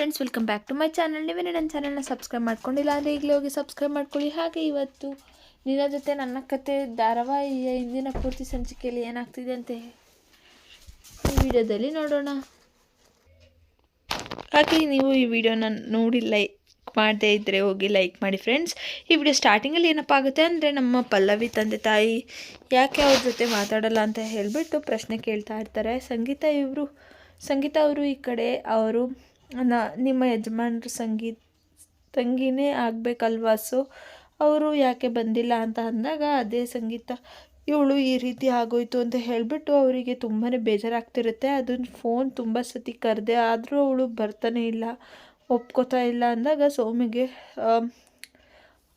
Friends welcome back to my channel ನೀವೇ ನನ್ನ ಚಾನಲ್ನ ಸಬ್ಸ್ಕ್ರೈಬ್ ಮಾಡ್ಕೊಂಡಿಲ್ಲ ಅಂದರೆ ಈಗಲೇ ಹೋಗಿ ಸಬ್ಸ್ಕ್ರೈಬ್ ಮಾಡ್ಕೊಳ್ಳಿ. ಹಾಗೆ ಇವತ್ತು ನಿನ್ನ ಜೊತೆ ನನ್ನ ಕತೆ ಧಾರಾವಾಹಿಯ ಇಂದಿನ ಪೂರ್ತಿ ಸಂಚಿಕೆಯಲ್ಲಿ ಏನಾಗ್ತಿದೆ ಅಂತ ಈ ವಿಡಿಯೋದಲ್ಲಿ ನೋಡೋಣ. ಹಾಗೆ ನೀವು ಈ ವಿಡಿಯೋನ ನೋಡಿ ಲೈಕ್ ಮಾಡದೇ ಇದ್ದರೆ ಹೋಗಿ ಲೈಕ್ ಮಾಡಿ ಫ್ರೆಂಡ್ಸ್ ಈ ವಿಡಿಯೋ ಸ್ಟಾರ್ಟಿಂಗಲ್ಲಿ ಏನಪ್ಪ ಆಗುತ್ತೆ ಅಂದರೆ ನಮ್ಮ ಪಲ್ಲವಿ ತಂದೆ ತಾಯಿ ಯಾಕೆ ಅವ್ರ ಜೊತೆ ಮಾತಾಡಲ್ಲ ಅಂತ ಹೇಳಿಬಿಟ್ಟು ಪ್ರಶ್ನೆ ಕೇಳ್ತಾ ಇರ್ತಾರೆ. ಸಂಗೀತ ಇವರು, ಸಂಗೀತ ಅವರು ಈ ಕಡೆ ಅವರು ನ, ನಿಮ್ಮ ಯಜಮಾನ್ರ ಸಂಗೀತ ತಂಗಿನೇ ಆಗಬೇಕಲ್ವಾ? ಸೊ ಅವರು ಯಾಕೆ ಬಂದಿಲ್ಲ ಅಂತ ಅಂದಾಗ ಅದೇ ಸಂಗೀತ. ಇವಳು ಈ ರೀತಿ ಆಗೋಯ್ತು ಅಂತ ಹೇಳಿಬಿಟ್ಟು ಅವರಿಗೆ ತುಂಬಾ ಬೇಜಾರಾಗ್ತಿರುತ್ತೆ. ಅದನ್ನ ಫೋನ್ ತುಂಬ ಸತಿ ಕರೆದೆ, ಆದರೂ ಅವಳು ಬರ್ತಾನೆ ಇಲ್ಲ, ಒಪ್ಕೋತಾ ಇಲ್ಲ ಅಂದಾಗ ಸೋಮಿಗೆ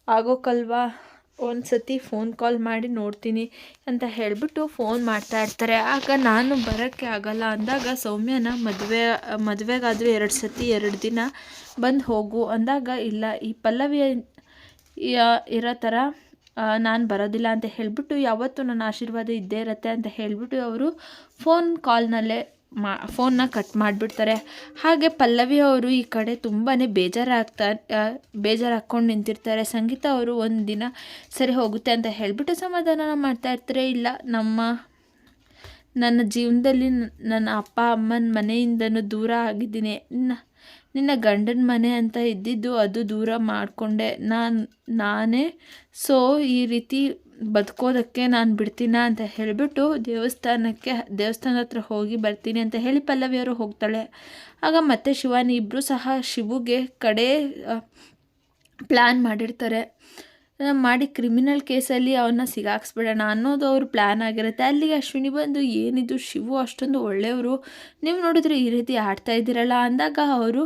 ಆಗೋಕ್ಕಲ್ವಾ ಒಂದು ಸತಿ ಫೋನ್ ಕಾಲ್ ಮಾಡಿ ನೋಡ್ತೀನಿ ಅಂತ ಹೇಳಿಬಿಟ್ಟು ಫೋನ್ ಮಾಡ್ತಾ ಇರ್ತಾರೆ. ಆಗ ನಾನು ಬರೋಕ್ಕೆ ಆಗಲ್ಲ. ಅಂದಾಗ ಸೌಮ್ಯನ ಮದುವೆ, ಮದುವೆಗಾದರೂ ಎರಡು ಸತಿ, ಎರಡು ದಿನ ಬಂದು ಹೋಗು. ಅಂದಾಗ, ಇಲ್ಲ, ಈ ಪಲ್ಲವಿಯ ಇರೋ ಥರ ನಾನು ಬರೋದಿಲ್ಲ ಅಂತ ಹೇಳಿಬಿಟ್ಟು, ಯಾವತ್ತೂ ನನ್ನ ಆಶೀರ್ವಾದ ಇದ್ದೇ ಇರುತ್ತೆ ಅಂತ ಹೇಳಿಬಿಟ್ಟು ಅವರು ಫೋನ್ ಕಾಲ್ನಲ್ಲೇ ಮಾ ಫೋನ್ನ ಕಟ್ ಮಾಡಿಬಿಡ್ತಾರೆ. ಹಾಗೆ ಪಲ್ಲವಿ ಅವರು ಈ ಕಡೆ ತುಂಬಾ ಬೇಜಾರಾಗ್ತಾ ಬೇಜಾರು ಹಾಕ್ಕೊಂಡು ನಿಂತಿರ್ತಾರೆ. ಸಂಗೀತ ಅವರು ಒಂದು ದಿನ ಸರಿ ಹೋಗುತ್ತೆ ಅಂತ ಹೇಳಿಬಿಟ್ಟು ಸಮಾಧಾನ ಮಾಡ್ತಾ ಇರ್ತಾರೆ. ಇಲ್ಲ, ನಮ್ಮ, ನನ್ನ ಜೀವನದಲ್ಲಿ ನನ್ನ ಅಪ್ಪ, ಅಮ್ಮನ ಮನೆಯಿಂದನೂ ದೂರ ಆಗಿದ್ದೀನಿ. ನಿನ್ನ ನಿನ್ನ ಗಂಡನ ಮನೆ ಅಂತ ಇದ್ದಿದ್ದು ಅದು ದೂರ ಮಾಡಿಕೊಂಡೆ. ನಾನು, ನಾನೇ ಸೊ ಈ ರೀತಿ ಬದುಕೋದಕ್ಕೆ ನಾನು ಬಿಡ್ತೀನ ಅಂತ ಹೇಳಿಬಿಟ್ಟು ದೇವಸ್ಥಾನಕ್ಕೆ, ದೇವಸ್ಥಾನದ ಹತ್ರ ಹೋಗಿ ಬರ್ತೀನಿ ಅಂತ ಹೇಳಿ ಪಲ್ಲವಿಯವರು ಹೋಗ್ತಾಳೆ. ಆಗ ಮತ್ತೆ ಶಿವಾನಿ ಇಬ್ಬರು ಸಹ ಶಿವುಗೆ ಕಡೆ ಪ್ಲ್ಯಾನ್ ಮಾಡಿರ್ತಾರೆ. ಮಾಡಿ ಕ್ರಿಮಿನಲ್ ಕೇಸಲ್ಲಿ ಅವನ್ನ ಸಿಗಾಕ್ಸ್ಬಿಡೋಣ ಅನ್ನೋದು ಅವ್ರ ಪ್ಲ್ಯಾನ್ ಆಗಿರುತ್ತೆ. ಅಲ್ಲಿಗೆ ಅಶ್ವಿನಿ ಬಂದು, ಏನಿದು ಶಿವು ಅಷ್ಟೊಂದು ಒಳ್ಳೆಯವರು. ನೀವು ನೋಡಿದ್ರೆ ಈ ರೀತಿ ಆಡ್ತಾ ಇದ್ದೀರಲ್ಲ ಅಂದಾಗ ಅವರು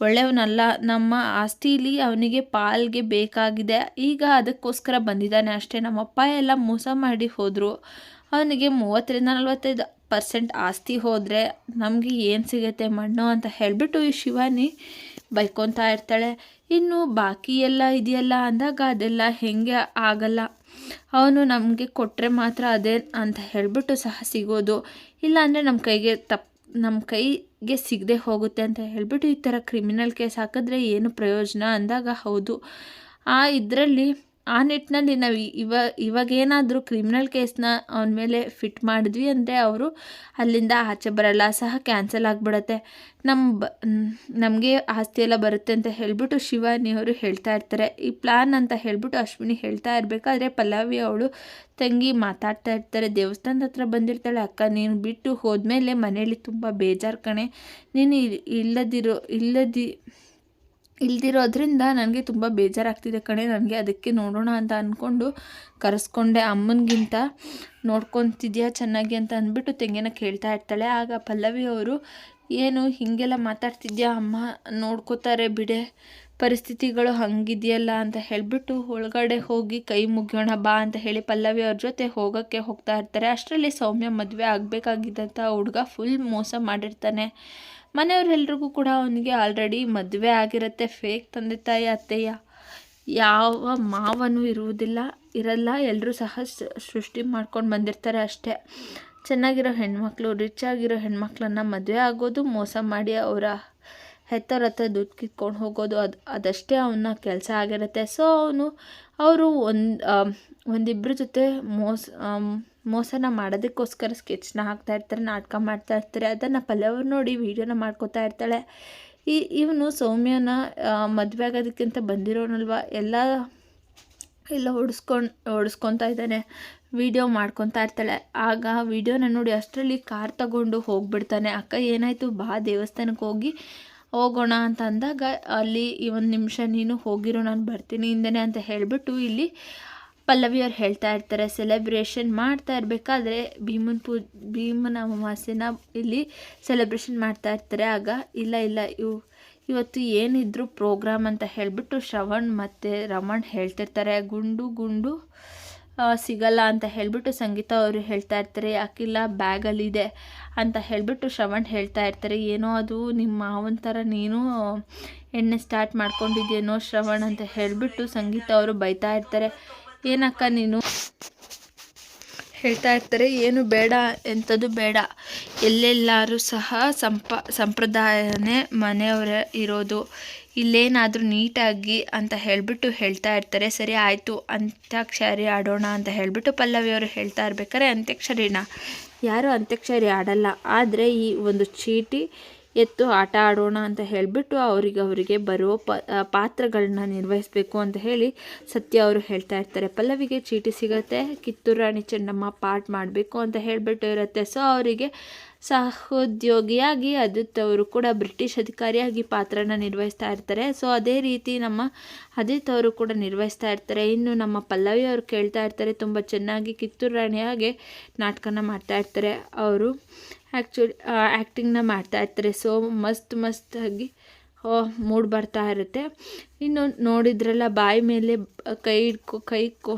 ಒಳ್ಳೆಯವನಲ್ಲ, ನಮ್ಮ ಆಸ್ತಿಲಿ ಅವನಿಗೆ ಪಾಲ್ಗೆ ಬೇಕಾಗಿದೆ. ಈಗ ಅದಕ್ಕೋಸ್ಕರ ಬಂದಿದ್ದಾನೆ ಅಷ್ಟೇ. ನಮ್ಮಪ್ಪ ಎಲ್ಲ ಮೋಸ ಮಾಡಿ ಹೋದರು. ಅವನಿಗೆ ಮೂವತ್ತರಿಂದ ನಲವತ್ತೈದು ಪರ್ಸೆಂಟ್ ಆಸ್ತಿ ಹೋದರೆ ನಮಗೆ ಏನು ಸಿಗುತ್ತೆ ಮಣ್ಣು ಅಂತ ಹೇಳಿಬಿಟ್ಟು ಈ ಶಿವಾನಿ ಬೈಕೊತಾ ಇರ್ತಾಳೆ. ಇನ್ನು ಬಾಕಿ ಎಲ್ಲ ಇದೆಯಲ್ಲ ಅಂದಾಗ ಅದೆಲ್ಲ ಹೆಂಗೆ ಆಗಲ್ಲ. ಅವನು ನಮಗೆ ಕೊಟ್ಟರೆ ಮಾತ್ರ ಅದೇ ಅಂತ ಹೇಳಿಬಿಟ್ಟು ಸಹ ಸಿಗೋದು. ಇಲ್ಲ ಅಂದರೆ ನಮ್ಮ ಕೈಗೆ ತಪ್ಪು ನಮ್ಮ ಕೈಗೆ ಸಿಗದೆ ಹೋಗುತ್ತೆ ಅಂತ ಹೇಳಿಬಿಟ್ಟು ಈ ಥರ ಕ್ರಿಮಿನಲ್ ಕೇಸ್ ಹಾಕಿದ್ರೆ ಏನು ಪ್ರಯೋಜನ? ಅಂದಾಗ ಹೌದು. ಆ, ಇದರಲ್ಲಿ ಆ ನಿಟ್ಟಿನಲ್ಲಿ ನಾವು ಇವ ಇವಾಗೇನಾದರೂ ಕ್ರಿಮಿನಲ್ ಕೇಸ್ನ ಅವನ ಮೇಲೆ ಫಿಟ್ ಮಾಡಿದ್ವಿ ಅಂದರೆ ಅವರು ಅಲ್ಲಿಂದ ಆಚೆ ಬರಲ್ಲ, ಸಹ ಕ್ಯಾನ್ಸಲ್ ಆಗಿಬಿಡತ್ತೆ. ನಮ್ಮ ಬ ನಮಗೆ ಆಸ್ತಿ ಎಲ್ಲ ಬರುತ್ತೆ ಅಂತ ಹೇಳಿಬಿಟ್ಟು ಶಿವಾನಿ ಅವರು ಹೇಳ್ತಾ ಇರ್ತಾರೆ. ಈ ಪ್ಲ್ಯಾನ್ ಅಂತ ಹೇಳಿಬಿಟ್ಟು ಅಶ್ವಿನಿ ಹೇಳ್ತಾ ಇರಬೇಕಾದ್ರೆ ಪಲ್ಲವಿ ಅವಳು ತಂಗಿ ಮಾತಾಡ್ತಾ ಇರ್ತಾರೆ. ದೇವಸ್ಥಾನದ ಹತ್ರ ಬಂದಿರ್ತಾಳೆ, ಅಕ್ಕ, ನೀನು ಬಿಟ್ಟು ಹೋದ್ಮೇಲೆ ಮನೇಲಿ ತುಂಬ ಬೇಜಾರು ಕಣೆ. ನೀನು ಇಲ್ಲದಿರೋ ಇಲ್ಲದಿ ಇಲ್ದಿರೋದ್ರಿಂದ ನನಗೆ ತುಂಬ ಬೇಜಾರಾಗ್ತಿದೆ ಕಣೆ. ನನಗೆ ಅದಕ್ಕೆ ನೋಡೋಣ ಅಂತ ಅಂದ್ಕೊಂಡು ಕರೆಸ್ಕೊಂಡೆ ಅಮ್ಮನಿಗಿಂತ. ನೋಡ್ಕೊತಿದ್ಯಾ ಚೆನ್ನಾಗಿ ಅಂತ ಅಂದ್ಬಿಟ್ಟು ತೆಂಗಿನ ಕೇಳ್ತಾ ಇರ್ತಾಳೆ. ಆಗ ಪಲ್ಲವಿ ಅವರು, ಏನು, ಹೀಗೆಲ್ಲ ಮಾತಾಡ್ತಿದ್ಯಾ ಅಮ್ಮ? ನೋಡ್ಕೋತಾರೆ ಬಿಡೆ. ಪರಿಸ್ಥಿತಿಗಳು ಹಂಗಿದೆಯಲ್ಲ ಅಂತ ಹೇಳಿಬಿಟ್ಟು ಒಳಗಡೆ ಹೋಗಿ ಕೈ ಮುಗಿಯೋಣ ಬಾ ಅಂತ ಹೇಳಿ ಪಲ್ಲವಿ ಅವ್ರ ಜೊತೆ ಹೋಗೋಕ್ಕೆ ಹೋಗ್ತಾ ಇರ್ತಾರೆ. ಅಷ್ಟರಲ್ಲಿ ಸೌಮ್ಯ ಮದುವೆ ಆಗಬೇಕಾಗಿದ್ದಂಥ ಹುಡುಗ ಫುಲ್ ಮೋಸ ಮಾಡಿರ್ತಾನೆ. ಮನೆಯವರೆಲ್ರಿಗೂ ಕೂಡ ಅವನಿಗೆ ಆಲ್ರೆಡಿ ಮದುವೆ ಆಗಿರುತ್ತೆ. ಫೇಕ್ ತಂದೆ ತಾಯಿ, ಅತ್ತೆಯ ಯಾವ ಮಾವನೂ ಇರುವುದಿಲ್ಲ. ಇರಲ್ಲ ಎಲ್ಲರೂ ಸಹ ಸೃಷ್ಟಿ ಮಾಡ್ಕೊಂಡು ಬಂದಿರ್ತಾರೆ ಅಷ್ಟೇ. ಚೆನ್ನಾಗಿರೋ ಹೆಣ್ಮಕ್ಳು ರಿಚ್ ಆಗಿರೋ ಹೆಣ್ಮಕ್ಳನ್ನ ಮದುವೆ ಆಗೋದು ಮೋಸ ಮಾಡಿ ಅವರ ಹೆತ್ತವ್ರ ಹತ್ರ ದುಡ್ಡು ಕಿತ್ಕೊಂಡು ಹೋಗೋದು ಅದು, ಅದಷ್ಟೇ ಅವನ ಕೆಲಸ ಆಗಿರುತ್ತೆ. ಸೊ ಅವನು, ಅವರು ಒಂದು ಒಂದಿಬ್ಬರ ಜೊತೆ ಮೋಸ ಮೋಸನ ಮಾಡೋದಕ್ಕೋಸ್ಕರ ಸ್ಕೆಚ್ನ ಹಾಕ್ತಾ ಇರ್ತಾರೆ, ನಾಟಕ ಮಾಡ್ತಾ ಇರ್ತಾರೆ, ಅದನ್ನು ಪಲ್ಲವರು ನೋಡಿ ವೀಡಿಯೋನ ಮಾಡ್ಕೋತಾ ಇರ್ತಾಳೆ. ಈ, ಇವನು ಸೌಮ್ಯನ ಮದುವೆ ಆಗೋದಕ್ಕಿಂತ ಬಂದಿರೋನಲ್ವ? ಎಲ್ಲ ಎಲ್ಲ ಹೊಡಿಸ್ಕೊಂಡು ಹೊಡಿಸ್ಕೊತಾ ಇದ್ದಾನೆ, ವಿಡಿಯೋ ಮಾಡ್ಕೊತಾ ಇರ್ತಾಳೆ. ಆಗ ವಿಡಿಯೋನ ನೋಡಿ ಅಷ್ಟರಲ್ಲಿ ಕಾರ್ ತಗೊಂಡು ಹೋಗಿಬಿಡ್ತಾನೆ. ಅಕ್ಕ ಏನಾಯಿತು? ಬಾ ದೇವಸ್ಥಾನಕ್ಕೆ ಹೋಗಿ ಹೋಗೋಣ ಅಂತ ಅಂದಾಗ ಅಲ್ಲಿ ಒಂದು ನಿಮಿಷ ನೀನು ಹೋಗಿರೋ, ನಾನು ಬರ್ತೀನಿ ಹಿಂದೆನೆ ಅಂತ ಹೇಳಿಬಿಟ್ಟು ಇಲ್ಲಿ ಪಲ್ಲವಿ ಅವ್ರು ಹೇಳ್ತಾ ಇರ್ತಾರೆ. ಸೆಲೆಬ್ರೇಷನ್ ಮಾಡ್ತಾ ಇರಬೇಕಾದ್ರೆ ಭೀಮನ್ ಪೂ, ಭೀಮನ ಅಮಾವಾಸ್ಯೆನ ಇಲ್ಲಿ ಸೆಲೆಬ್ರೇಷನ್ ಮಾಡ್ತಾ ಇರ್ತಾರೆ. ಆಗ ಇಲ್ಲ ಇಲ್ಲ, ಇವು, ಇವತ್ತು ಏನಿದ್ರು ಪ್ರೋಗ್ರಾಮ್ ಅಂತ ಹೇಳಿಬಿಟ್ಟು ಶ್ರವಣ್ ಮತ್ತು ರಮಣ್ ಹೇಳ್ತಿರ್ತಾರೆ. ಗುಂಡು ಗುಂಡು ಸಿಗಲ್ಲ ಅಂತ ಹೇಳಿಬಿಟ್ಟು ಸಂಗೀತ ಅವರು ಹೇಳ್ತಾ ಇರ್ತಾರೆ, ಅಖಿಲ ಬ್ಯಾಗಲ್ಲಿದೆ ಅಂತ ಹೇಳಿಬಿಟ್ಟು ಶ್ರವಣ್ ಹೇಳ್ತಾ ಇರ್ತಾರೆ. ಏನೋ ಅದು ನಿಮ್ಮ ಮಾವನ ಥರ ನೀನು ಎಣ್ಣೆ ಸ್ಟಾರ್ಟ್ ಮಾಡ್ಕೊಂಡಿದ್ದೇನೋ ಶ್ರವಣ್ ಅಂತ ಹೇಳಿಬಿಟ್ಟು ಸಂಗೀತ ಅವರು ಬೈತಾ ಇರ್ತಾರೆ. ಏನಕ್ಕ ನೀನು? ಹೇಳ್ತಾ ಇರ್ತಾರೆ. ಏನು ಬೇಡ, ಎಂಥದ್ದು ಬೇಡ. ಎಲ್ಲೆಲ್ಲರೂ ಸಹ ಸಂಪ, ಸಂಪ್ರದಾಯನೇ ಮನೆಯವರೇ ಇರೋದು. ಇಲ್ಲೇನಾದರೂ ನೀಟಾಗಿ ಅಂತ ಹೇಳಿಬಿಟ್ಟು ಹೇಳ್ತಾ ಇರ್ತಾರೆ, ಸರಿ ಆಯಿತು, ಅಂತ್ಯಾಕ್ಷರಿ ಆಡೋಣ ಅಂತ ಹೇಳಿಬಿಟ್ಟು ಪಲ್ಲವಿಯವರು ಹೇಳ್ತಾ ಇರ್ಬೇಕಾದ್ರೆ ಅಂತ್ಯಾಕ್ಷರಿನ. ಯಾರೂ ಅಂತ್ಯಾಕ್ಷರಿ ಆಡಲ್ಲ. ಆದರೆ ಈ ಒಂದು ಚೀಟಿ ಎತ್ತು ಆಟ ಆಡೋಣ ಅಂತ ಹೇಳಿಬಿಟ್ಟು ಅವರಿಗೆ ಅವರಿಗೆ ಬರುವ ಪ ಪಾತ್ರಗಳನ್ನ ನಿರ್ವಹಿಸಬೇಕು ಅಂತ ಹೇಳಿ ಸತ್ಯ ಅವರು ಹೇಳ್ತಾ ಇರ್ತಾರೆ. ಪಲ್ಲವಿಗೆ ಚೀಟಿ ಸಿಗತ್ತೆ, ಕಿತ್ತೂರು ರಾಣಿ ಚೆನ್ನಮ್ಮ ಪಾಠ ಮಾಡಬೇಕು ಅಂತ ಹೇಳಿಬಿಟ್ಟು ಇರುತ್ತೆ. ಸೊ ಅವರಿಗೆ ಸಹೋದ್ಯೋಗಿಯಾಗಿ ಅದಿತ್ ಅವರು ಕೂಡ ಬ್ರಿಟಿಷ್ ಅಧಿಕಾರಿಯಾಗಿ ಪಾತ್ರನ ನಿರ್ವಹಿಸ್ತಾ ಇರ್ತಾರೆ. ಸೊ ಅದೇ ರೀತಿ ನಮ್ಮ ಅದಿತ್ ಅವರು ಕೂಡ ನಿರ್ವಹಿಸ್ತಾ ಇರ್ತಾರೆ. ಇನ್ನು ನಮ್ಮ ಪಲ್ಲವಿ ಅವರು ಕೇಳ್ತಾ ಇರ್ತಾರೆ, ತುಂಬ ಚೆನ್ನಾಗಿ ಕಿತ್ತೂರು ರಾಣಿಯಾಗೆ ನಾಟಕನ ಮಾಡ್ತಾ ಇರ್ತಾರೆ. ಅವರು ಆ್ಯಕ್ಚುಲಿ ಆ್ಯಕ್ಟಿಂಗ್ನ ಮಾಡ್ತಾ ಇರ್ತಾರೆ ಸೊ ಮಸ್ತ್ ಮಸ್ತಾಗಿ ಮೂಡ್ ಬರ್ತಾ ಇರುತ್ತೆ. ಇನ್ನು ನೋಡಿದ್ರಲ್ಲ, ಬಾಯಿ ಮೇಲೆ ಕೈ ಇಟ್ಕೊ ಕೈ ಕೊ,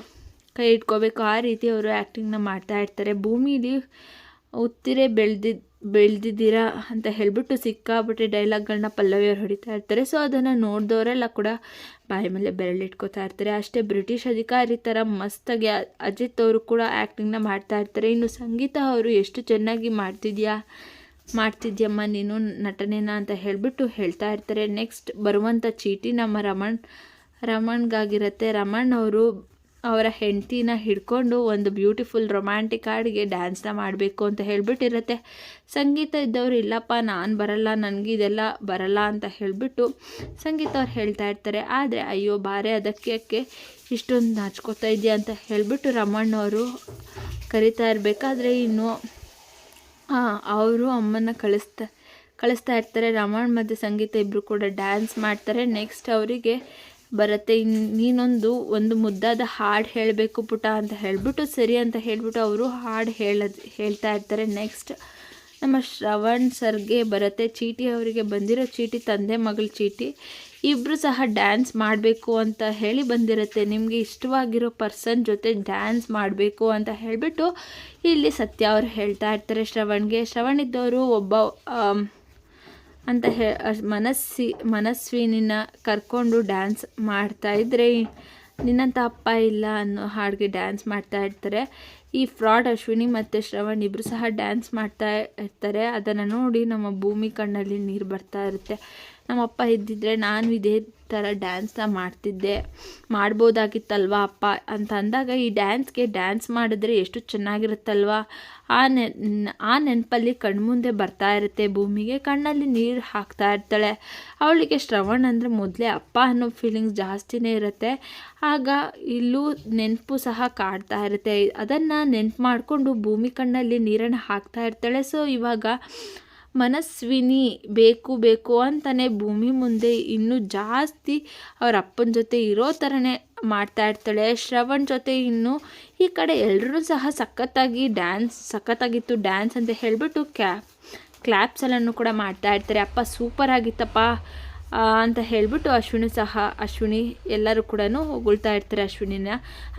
ಕೈ ಇಟ್ಕೋಬೇಕು ಆ ರೀತಿ ಅವರು ಆ್ಯಕ್ಟಿಂಗ್ನ ಮಾಡ್ತಾ ಇರ್ತಾರೆ. ಭೂಮಿಲಿ ಉತ್ತಿರೆ ಬೆಳೆದಿದ್ದು ಬೆಳೆದಿದ್ದೀರಾ ಅಂತ ಹೇಳಿಬಿಟ್ಟು ಸಿಕ್ಕಾಬಿಟ್ಟೆ ಡೈಲಾಗ್ಗಳನ್ನ ಪಲ್ಲವಿಯವ್ರು ಹೊಡಿತಾ ಇರ್ತಾರೆ. ಸೊ ಅದನ್ನು ನೋಡಿದವರೆಲ್ಲ ಕೂಡ ಬಾಯಿ ಮೇಲೆ ಬೆರಳಿಟ್ಕೋತಾ ಇರ್ತಾರೆ. ಅಷ್ಟೇ ಬ್ರಿಟಿಷ್ ಅಧಿಕಾರಿ ಥರ ಮಸ್ತಾಗಿ ಅಜಿತ್ ಅವರು ಕೂಡ ಆ್ಯಕ್ಟಿಂಗ್ನ ಮಾಡ್ತಾ ಇರ್ತಾರೆ. ಇನ್ನು ಸಂಗೀತ ಅವರು ಎಷ್ಟು ಚೆನ್ನಾಗಿ ಮಾಡ್ತಿದ್ಯಾ, ಮಾಡ್ತಿದ್ಯಮ್ಮ ನೀನು ನಟನೆನ ಅಂತ ಹೇಳಿಬಿಟ್ಟು ಹೇಳ್ತಾ ಇರ್ತಾರೆ. ನೆಕ್ಸ್ಟ್ ಬರುವಂಥ ಚೀಟಿ ನಮ್ಮ ರಮಣ್, ರಮಣ್ಗಾಗಿರುತ್ತೆ. ರಮಣ್ ಅವರು ಅವರ ಹೆಂಡತಿನ ಹಿಡ್ಕೊಂಡು ಒಂದು ಬ್ಯೂಟಿಫುಲ್ ರೊಮ್ಯಾಂಟಿಕ್ ಹಾಡಿಗೆ ಡ್ಯಾನ್ಸ್ನ ಮಾಡಬೇಕು ಅಂತ ಹೇಳ್ಬಿಟ್ಟಿರುತ್ತೆ. ಸಂಗೀತ ಇದ್ದವರು, ಇಲ್ಲಪ್ಪ, ನಾನು ಬರಲ್ಲ, ನನಗೆ ಇದೆಲ್ಲ ಬರಲ್ಲ ಅಂತ ಹೇಳಿಬಿಟ್ಟು ಸಂಗೀತ ಅವ್ರು ಹೇಳ್ತಾ ಇರ್ತಾರೆ. ಆದರೆ, ಅಯ್ಯೋ, ಬಾರೆ, ಅದಕ್ಕೆ ಇಷ್ಟೊಂದು ನಾಚ್ಕೋತಾ ಇದೆಯಾ ಅಂತ ಹೇಳಿಬಿಟ್ಟು ರಮಣ್ಣವರು ಕರಿತಾ ಇರಬೇಕಾದ್ರೆ ಇನ್ನು ಅವರು ಅಮ್ಮನ ಕಳಿಸ್ತಾ ಕಳಿಸ್ತಾ ಇರ್ತಾರೆ. ರಮಣ್ ಮತ್ತು ಸಂಗೀತ ಇಬ್ಬರು ಕೂಡ ಡ್ಯಾನ್ಸ್ ಮಾಡ್ತಾರೆ. ನೆಕ್ಸ್ಟ್ ಅವರಿಗೆ ಬರುತ್ತೆ. ಇನ್ನು ನೀನೊಂದು ಒಂದು ಮುದ್ದಾದ ಹಾಡು ಹೇಳಬೇಕು ಪುಟ ಅಂತ ಹೇಳಿಬಿಟ್ಟು, ಸರಿ ಅಂತ ಹೇಳಿಬಿಟ್ಟು ಅವರು ಹಾಡು ಹೇಳೋದು ಹೇಳ್ತಾ ಇರ್ತಾರೆ. ನೆಕ್ಸ್ಟ್ ನಮ್ಮ ಶ್ರವಣ್ ಸರ್ಗೆ ಬರುತ್ತೆ. ಚೀಟಿ ಅವರಿಗೆ ಬಂದಿರೋ ಚೀಟಿ, ತಂದೆ ಮಗಳ ಚೀಟಿ. ಇಬ್ಬರು ಸಹ ಡ್ಯಾನ್ಸ್ ಮಾಡಬೇಕು ಅಂತ ಹೇಳಿ ಬಂದಿರುತ್ತೆ. ನಿಮಗೆ ಇಷ್ಟವಾಗಿರೋ ಪರ್ಸನ್ ಜೊತೆ ಡ್ಯಾನ್ಸ್ ಮಾಡಬೇಕು ಅಂತ ಹೇಳಿಬಿಟ್ಟು ಇಲ್ಲಿ ಸತ್ಯ ಅವರು ಹೇಳ್ತಾ ಇರ್ತಾರೆ ಶ್ರವಣ್ಗೆ. ಶ್ರವಣ್ ಇದ್ದವರು ಒಬ್ಬ ಅಂತ ಹೇ ಮನಸ್ಸಿ, ಮನಸ್ವಿನಿನ ಕರ್ಕೊಂಡು ಡ್ಯಾನ್ಸ್ ಮಾಡ್ತಾ ಇದ್ದರೆ ನಿನ್ನಂಥ ಅಪ್ಪ ಇಲ್ಲ ಅನ್ನೋ ಹಾಡಿಗೆ ಡ್ಯಾನ್ಸ್ ಮಾಡ್ತಾ ಇರ್ತಾರೆ. ಈ ಫ್ರಾಡ್ ಅಶ್ವಿನಿ ಮತ್ತು ಶ್ರವಣ್ ಇಬ್ಬರು ಸಹ ಡ್ಯಾನ್ಸ್ ಮಾಡ್ತಾ ಇರ್ತಾರೆ. ಅದನ್ನು ನೋಡಿ ನಮ್ಮ ಭೂಮಿ ಕಣ್ಣಲ್ಲಿ ನೀರು ಬರ್ತಾ ಇರುತ್ತೆ. ನಮ್ಮಪ್ಪ ಇದ್ದಿದ್ರೆ ನಾನು ಇದೇ ಥರ ಡ್ಯಾನ್ಸ್ನ ಮಾಡ್ತಿದ್ದೆ. ಮಾಡ್ಬೋದಾಗಿತ್ತಲ್ವ ಅಪ್ಪ? ಅಂತ ಅಂದಾಗ, ಈ ಡ್ಯಾನ್ಸ್ಗೆ ಡ್ಯಾನ್ಸ್ ಮಾಡಿದ್ರೆ ಎಷ್ಟು ಚೆನ್ನಾಗಿರುತ್ತಲ್ವ? ಆ ನೆ, ಆ ನೆನಪಲ್ಲಿ ಕಣ್ಮುಂದೆ ಬರ್ತಾ ಇರುತ್ತೆ. ಭೂಮಿಗೆ ಕಣ್ಣಲ್ಲಿ ನೀರು ಹಾಕ್ತಾ ಇರ್ತಾಳೆ. ಅವಳಿಗೆ ಶ್ರವಣ್ ಅಂದರೆ ಮೊದಲೇ ಅಪ್ಪ ಅನ್ನೋ ಫೀಲಿಂಗ್ಸ್ ಜಾಸ್ತಿನೇ ಇರುತ್ತೆ. ಆಗ ಇಲ್ಲೂ ನೆನಪು ಸಹ ಕಾಡ್ತಾ ಇರುತ್ತೆ. ಅದನ್ನು ನೆನ್ಪು ಮಾಡಿಕೊಂಡು ಭೂಮಿ ಕಣ್ಣಲ್ಲಿ ನೀರನ್ನು ಹಾಕ್ತಾ ಇರ್ತಾಳೆ. ಸೊ ಇವಾಗ ಮನಸ್ವಿನಿ ಬೇಕು ಬೇಕು ಅಂತಲೇ ಭೂಮಿ ಮುಂದೆ ಇನ್ನೂ ಜಾಸ್ತಿ ಅವ್ರ ಅಪ್ಪನ ಜೊತೆ ಇರೋ ಥರನೇ ಮಾಡ್ತಾ ಇರ್ತಾಳೆ. ಶ್ರವಣ್ ಜೊತೆ ಇನ್ನು ಈ ಕಡೆ ಎಲ್ಲರೂ ಸಹ ಸಖತ್ತಾಗಿ ಡ್ಯಾನ್ಸ್ ಸಖತ್ತಾಗಿತ್ತು ಡ್ಯಾನ್ಸ್ ಅಂತ ಹೇಳಿಬಿಟ್ಟು ಕ್ಯಾ ಕ್ಲ್ಯಾಪ್ಸ್ ಎಲ್ಲನೂ ಕೂಡ ಮಾಡ್ತಾ ಇರ್ತಾರೆ. ಅಪ್ಪ ಸೂಪರ್ ಆಗಿತ್ತಪ್ಪ. ಅಂತ ಹೇಳ್ಬಿಟ್ಟು ಅಶ್ವಿನಿ ಸಹ, ಅಶ್ವಿನಿ ಎಲ್ಲರೂ ಕೂಡ ಹೊಗಳ್ತಾ ಇರ್ತಾರೆ ಅಶ್ವಿನಿನ.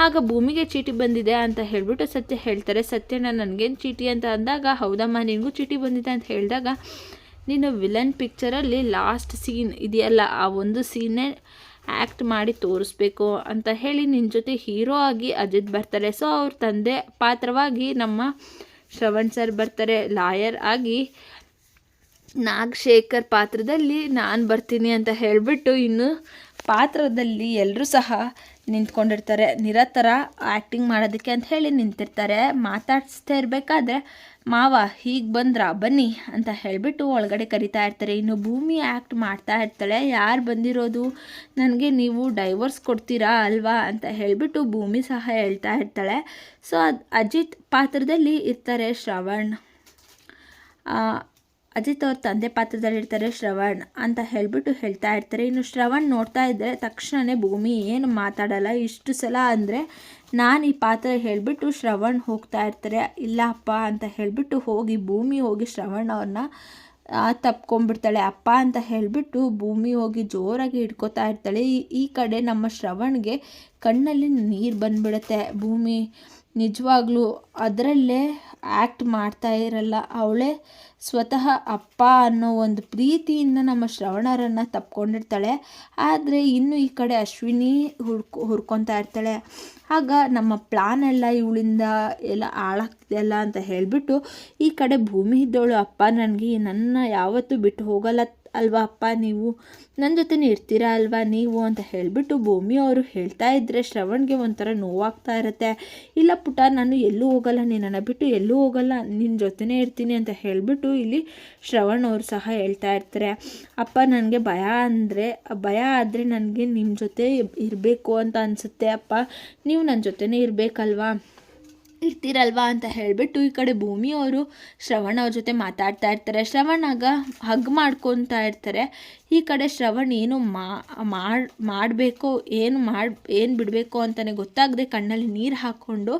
ಆಗ ಭೂಮಿಗೆ ಚೀಟಿ ಬಂದಿದೆ ಅಂತ ಹೇಳಿಬಿಟ್ಟು ಸತ್ಯ ಹೇಳ್ತಾರೆ. ಸತ್ಯನ ನನಗೇನು ಚೀಟಿ ಅಂತ ಅಂದಾಗ, ಹೌದಮ್ಮ, ನಿನಗೂ ಚೀಟಿ ಬಂದಿದೆ ಅಂತ ಹೇಳಿದಾಗ, ನೀನು ವಿಲನ್ ಪಿಕ್ಚರಲ್ಲಿ ಲಾಸ್ಟ್ ಸೀನ್ ಇದೆಯಲ್ಲ, ಆ ಒಂದು ಸೀನೇ ಆ್ಯಕ್ಟ್ ಮಾಡಿ ತೋರಿಸ್ಬೇಕು ಅಂತ ಹೇಳಿ ನಿನ್ನ ಜೊತೆ ಹೀರೋ ಆಗಿ ಅಜಿತ್ ಬರ್ತಾರೆ. ಸೊ ಅವ್ರ ತಂದೆ ಪಾತ್ರವಾಗಿ ನಮ್ಮ ಶ್ರವಣ್ ಸರ್ ಬರ್ತಾರೆ ಲಾಯರ್ ಆಗಿ. ನಾಗಶೇಖರ್ ಪಾತ್ರದಲ್ಲಿ ನಾನು ಬರ್ತೀನಿ ಅಂತ ಹೇಳಿಬಿಟ್ಟು ಇನ್ನು ಪಾತ್ರದಲ್ಲಿ ಎಲ್ಲರೂ ಸಹ ನಿಂತ್ಕೊಂಡಿರ್ತಾರೆ. ನಿರತರ ಆ್ಯಕ್ಟಿಂಗ್ ಮಾಡೋದಕ್ಕೆ ಅಂತ ಹೇಳಿ ನಿಂತಿರ್ತಾರೆ. ಮಾತಾಡಿಸ್ತಾ ಇರಬೇಕಾದ್ರೆ, ಮಾವ, ಹೀಗೆ ಬಂದ್ರ? ಬನ್ನಿ ಅಂತ ಹೇಳಿಬಿಟ್ಟು ಒಳಗಡೆ ಕರಿತಾ ಇರ್ತಾರೆ. ಇನ್ನು ಭೂಮಿ ಆ್ಯಕ್ಟ್ ಮಾಡ್ತಾ ಇರ್ತಾಳೆ. ಯಾರು ಬಂದಿರೋದು? ನನಗೆ ನೀವು ಡೈವರ್ಸ್ ಕೊಡ್ತೀರಾ ಅಲ್ವಾ? ಅಂತ ಹೇಳಿಬಿಟ್ಟು ಭೂಮಿ ಸಹ ಹೇಳ್ತಾ ಇರ್ತಾಳೆ. ಸೊ ಅದು ಅಜಿತ್ ಪಾತ್ರದಲ್ಲಿ ಇರ್ತಾರೆ ಶ್ರವಣ್. ಅಜಿತ್ ಅವ್ರ ತಂದೆ ಪಾತ್ರದಲ್ಲಿರ್ತಾರೆ ಶ್ರವಣ್ ಅಂತ ಹೇಳಿಬಿಟ್ಟು ಹೇಳ್ತಾ ಇರ್ತಾರೆ. ಇನ್ನು ಶ್ರವಣ್ ನೋಡ್ತಾ ಇದ್ದರೆ ತಕ್ಷಣವೇ ಭೂಮಿ ಏನು ಮಾತಾಡಲ್ಲ. ಇಷ್ಟು ಸಲ ಅಂದರೆ ನಾನು ಈ ಪಾತ್ರ ಹೇಳಿಬಿಟ್ಟು ಶ್ರವಣ್ ಹೋಗ್ತಾ ಇರ್ತಾರೆ. ಇಲ್ಲಪ್ಪ ಅಂತ ಹೇಳಿಬಿಟ್ಟು ಹೋಗಿ ಭೂಮಿ ಹೋಗಿ ಶ್ರವಣ್ ಅವ್ರನ್ನ ತಪ್ಕೊಂಡ್ಬಿಡ್ತಾಳೆ. ಅಪ್ಪ ಅಂತ ಹೇಳಿಬಿಟ್ಟು ಭೂಮಿ ಹೋಗಿ ಜೋರಾಗಿ ಇಟ್ಕೋತಾ ಇರ್ತಾಳೆ. ಈ ಕಡೆ ನಮ್ಮ ಶ್ರವಣ್ಗೆ ಕಣ್ಣಲ್ಲಿ ನೀರು ಬಂದ್ಬಿಡುತ್ತೆ. ಭೂಮಿ ನಿಜವಾಗ್ಲೂ ಅದರಲ್ಲೇ ಆ್ಯಕ್ಟ್ ಮಾಡ್ತಾ ಇರಲ್ಲ. ಅವಳೇ ಸ್ವತಃ ಅಪ್ಪ ಅನ್ನೋ ಒಂದು ಪ್ರೀತಿಯಿಂದ ನಮ್ಮ ಶ್ರವಣರನ್ನು ತಪ್ಕೊಂಡಿರ್ತಾಳೆ. ಆದರೆ ಇನ್ನು ಈ ಕಡೆ ಅಶ್ವಿನಿ ಹುಡ್ಕೊ, ಹುರ್ಕೊತಾ ಇರ್ತಾಳೆ. ಆಗ ನಮ್ಮ ಪ್ಲಾನ್ ಎಲ್ಲ ಇವಳಿಂದ ಎಲ್ಲ ಹಾಳಾಗ್ತಿದೆಯಲ್ಲ ಅಂತ ಹೇಳಿಬಿಟ್ಟು ಈ ಕಡೆ ಭೂಮಿ ಇದ್ದವಳು ಅಪ್ಪ ನನಗೆ ನನ್ನ ಯಾವತ್ತೂ ಬಿಟ್ಟು ಹೋಗಲ್ಲ ಅಲ್ವಾ ಅಪ್ಪ ನೀವು? ನನ್ನ ಜೊತೆನೇ ಇರ್ತೀರಾ ಅಲ್ವಾ ನೀವು ಅಂತ ಹೇಳಿಬಿಟ್ಟು ಭೂಮಿ ಅವರು ಹೇಳ್ತಾ ಇದ್ದರೆ ಶ್ರವಣ್ಗೆ ಒಂಥರ ನೋವಾಗ್ತಾ ಇರುತ್ತೆ. ಇಲ್ಲ ಪುಟ, ನಾನು ಎಲ್ಲೂ ಹೋಗಲ್ಲ ನಿನ್ನನ್ನು ಬಿಟ್ಟು ಎಲ್ಲೂ ಹೋಗಲ್ಲ ನಿನ್ನ ಜೊತೆನೇ ಇರ್ತೀನಿ ಅಂತ ಹೇಳಿಬಿಟ್ಟು ಇಲ್ಲಿ ಶ್ರವಣ್ ಅವರು ಸಹ ಹೇಳ್ತಾ ಇರ್ತಾರೆ. ಅಪ್ಪ, ನನಗೆ ಭಯ ಅಂದರೆ, ಭಯ ಆದರೆ ನನಗೆ ನಿಮ್ಮ ಜೊತೆ ಇರಬೇಕು ಅಂತ ಅನಿಸುತ್ತೆ ಅಪ್ಪ. ನೀವು ನನ್ನ ಜೊತೆನೇ ಇರಬೇಕಲ್ವಾ? ಇರ್ತೀರಲ್ವಾ ಅಂತ ಹೇಳಿಬಿಟ್ಟು ಈ ಕಡೆ ಭೂಮಿ ಅವರು ಶ್ರವಣ ಅವ್ರ ಜೊತೆ ಮಾತಾಡ್ತಾ ಇರ್ತಾರೆ. ಶ್ರವಣಾಗ ಹಗ್ ಮಾಡ್ಕೊತಾ ಇರ್ತಾರೆ. ಈ ಕಡೆ ಶ್ರವಣ್ ಏನು ಮಾಡಿ, ಮಾಡಬೇಕು, ಏನು ಮಾಡಿ, ಏನು ಬಿಡಬೇಕು ಅಂತಲೇ ಗೊತ್ತಾಗದೆ ಕಣ್ಣಲ್ಲಿ ನೀರು ಹಾಕ್ಕೊಂಡು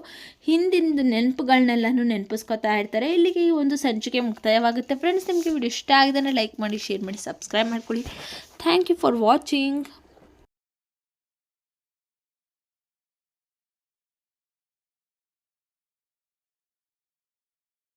ಹಿಂದಿನ ನೆನಪುಗಳನ್ನೆಲ್ಲನೂ ನೆನಪಿಸ್ಕೊತಾ ಇರ್ತಾರೆ. ಇಲ್ಲಿಗೆ ಈ ಒಂದು ಸಂಚಿಕೆ ಮುಕ್ತಾಯವಾಗುತ್ತೆ. ಫ್ರೆಂಡ್ಸ್ ನಿಮಗೆ ವಿಡಿಯೋ ಇಷ್ಟ ಆಗಿದ್ರೆ ಲೈಕ್ ಮಾಡಿ ಶೇರ್ ಮಾಡಿ ಸಬ್ಸ್ಕ್ರೈಬ್ ಮಾಡ್ಕೊಳ್ಳಿ. Thank you for watching